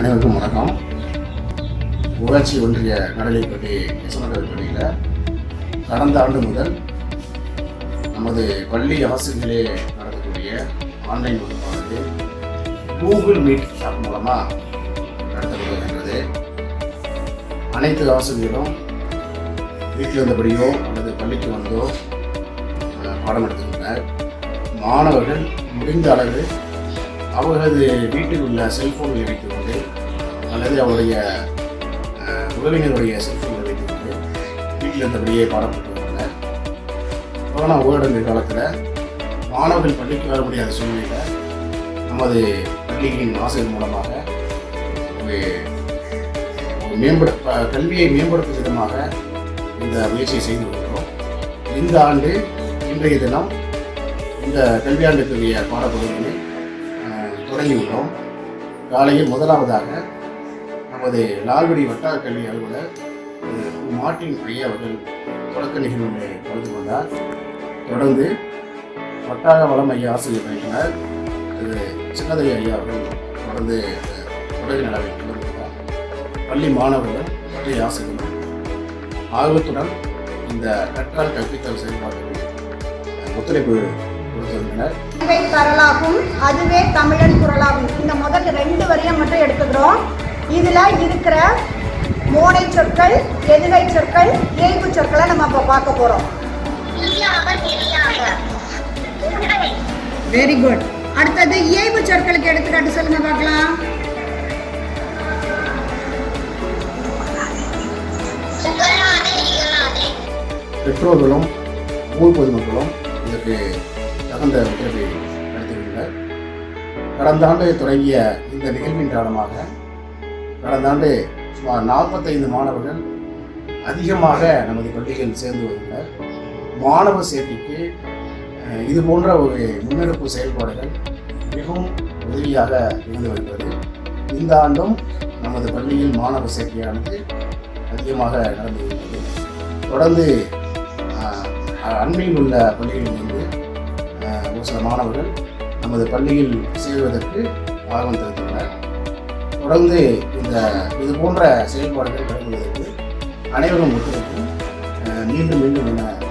அனைவருக்கும் வணக்கம். ஊராட்சி ஒன்றிய நடுநிலைப்பள்ளி எசமண்டல் பள்ளியில் கடந்த ஆண்டு முதல் நமது பள்ளி ஆசிரியர்களே நடத்தக்கூடிய ஆன்லைன் வகுப்பானது கூகுள் மீட் ஆப் மூலமாக நடத்தப்படுகின்றது அனைத்து ஆசிரியரும் வீட்டில் வந்தபடியோ அல்லது பள்ளிக்கு வந்தோ பாடம் எடுத்துக்கொண்டார். மாணவர்கள் முடிந்த அளவு அவர்களது வீட்டில் உள்ள செல்ஃபோனில் வைத்துக்கொண்டு அல்லது அவருடைய உறவினருடைய செல்ஃபோனில் வைத்துக்கொண்டு வீட்டில் இருந்தபடியே பாடம் பெற்று கொரோனா ஊரடங்கு காலத்தில் மாணவர்கள் பள்ளிக்கு வர முடியாத சூழ்நிலையில் நமது பள்ளிகளின் ஆசிரியர் மூலமாக ஒரு மேம்பட கல்வியை மேம்படுத்தும் விதமாக இந்த முயற்சியை செய்து வருகிறோம். இந்த ஆண்டு இன்றைய தினம் இந்த கல்வியாண்டுக்குரிய பாடப்பகுதிகளை தொடங்கியுள்ளோம். காலையில் முதலாவதாக நமது லால்குடி வட்டார கல்வி அலுவலர் திரு ஐயா அவர்கள் தொடக்க நிகழ்வுகளை கலந்து கொண்டார். தொடர்ந்து வட்டார வளம் ஐயா ஆசிரியர் பயிற்றுனர் திரு சின்னதையா ஐயா அவர்கள் தொடர்ந்து அஹ், உலக கலந்து கொண்டார். பள்ளி மாணவர்கள் பள்ளி ஆசிரியர்கள் ஆர்வத்துடன் இந்த கற்றால் கற்பித்தல் செயல்பாடுகளில் ஒத்துழைப்பு கொடுத்து வந்தனர் இவை அதுவே தமிழன் இதில் இருக்கிற மோனை சொற்கள் எதிரை சொற்கள் இயல்பு சொற்களை நம்ம இப்போ பார்க்க போகிறோம் வெரி குட் அடுத்தது இயல்பு சொற்களுக்கு எடுத்துக்காட்டு சொல்லுங்க பார்க்கலாம். பெற்றோர்களும் ஊர் பொதுமக்களும் இதற்கு தகுந்த ஒத்துழைப்பை நடத்தியுள்ளனர் கடந்த ஆண்டு தொடங்கிய இந்த நிகழ்வின் காரணமாக கடந்த ஆண்டு சுமார் நாற்பத்தைந்து மாணவர்கள் அதிகமாக நமது பள்ளிகள் சேர்ந்து வருகின்றனர் மாணவ சேர்க்கைக்கு இது போன்ற ஒரு முன்னெடுப்பு செயல்பாடுகள் மிகவும் உதவியாக இருந்து வருகிறது. இந்த ஆண்டும் நமது பள்ளியில் மாணவ சேர்க்கையானது அதிகமாக நடந்து வருகிறது. தொடர்ந்து அண்மையில் உள்ள பள்ளிகளிலிருந்து ஒரு சில மாணவர்கள் நமது பள்ளியில் சேருவதற்கு ஆர்வம் தெரிவித்துள்ளனர் தொடர்ந்து இந்த இது போன்ற செயல்பாடுகள் வழங்குவதற்கு அனைவரும் ஒத்துழைக்கும் மீண்டும் மீண்டும் என்ன